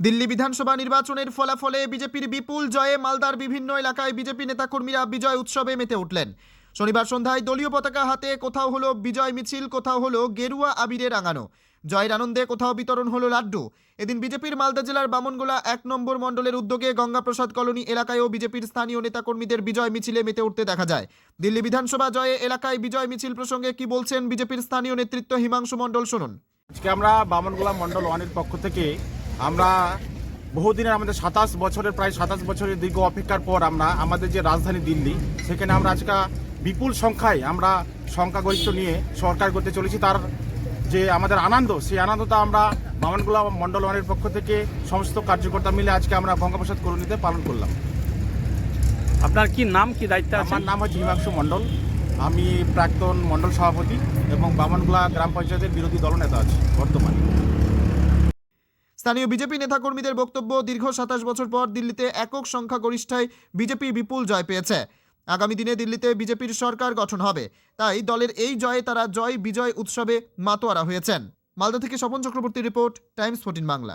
দিল্লি বিধানসভা নির্বাচনের ফলাফলে বিজেপির বিপুল জয়ে মালদার বিভিন্ন এলাকায় বিজেপি নেতাকর্মীরা বিজয় উৎসবে মেতে উঠলেন। শনিবার সন্ধ্যায় দলীয় পতাকা হাতে কোথাও হলো বিজয় মিছিল, কোথাও হলো গেরুয়া আবিরে রাঙানো। জয়ের আনন্দে কোথাও বিতরণ হলো লাড্ডু। এদিন বিজেপির মালদা জেলার বামনগোলা এক নম্বর মণ্ডলের উদ্যোগে গঙ্গাপ্রসাদ কলোনি এলাকায়ও বিজেপির স্থানীয় নেতাকর্মীদের বিজয় মিছিলে মেতে উঠতে দেখা যায়। দিল্লি বিধানসভা জয়ে এলাকায় বিজয় মিছিল প্রসঙ্গে কি বলছেন বিজেপির স্থানীয় নেতৃত্ব হিমাংশু মণ্ডল শুনুন। আজকে আমরা বামনগোলা মন্ডল ওয়ানের পক্ষ থেকে আমরা বহুদিনের আমাদের সাতাশ বছরের প্রায় সাতাশ বছরের দীর্ঘ অপেক্ষার পর আমরা আমাদের যে রাজধানী দিল্লি সেখানে আমরা আজকে বিপুল সংখ্যায় আমরা সংখ্যাগরিষ্ঠ নিয়ে সরকার করতে চলেছি। তার যে আমাদের আনন্দ সেই আনন্দটা আমরা বামনগোলা মন্ডল ওয়ানের পক্ষ থেকে সমস্ত কার্যকর্তা মিলে আজকে আমরা গঙ্গাপ্রসাদ করণীতে পালন করলাম। আপনার কি নাম কি দায়িত্ব আছে আমার নাম হচ্ছে হিমাংশু মন্ডল আমি প্রাক্তন মন্ডল সভাপতি এবং বামনগোলা গ্রাম পঞ্চায়েতের বিরোধী দলনেতা আছি বর্তমানে। স্থানীয় বিজেপি নেতাকর্মীদের বক্তব্য দীর্ঘ সাতাশ বছর পর দিল্লিতে একক সংখ্যাগরিষ্ঠায় বিজেপি বিপুল জয় পেয়েছে। আগামী দিনে দিল্লিতে বিজেপির সরকার গঠন হবে। তাই দলের এই জয়ে তারা জয় বিজয় উৎসবে মাতোয়ারা হয়েছেন। মালদা থেকে Swapan Chakraborty report, Times fourteen Bangla.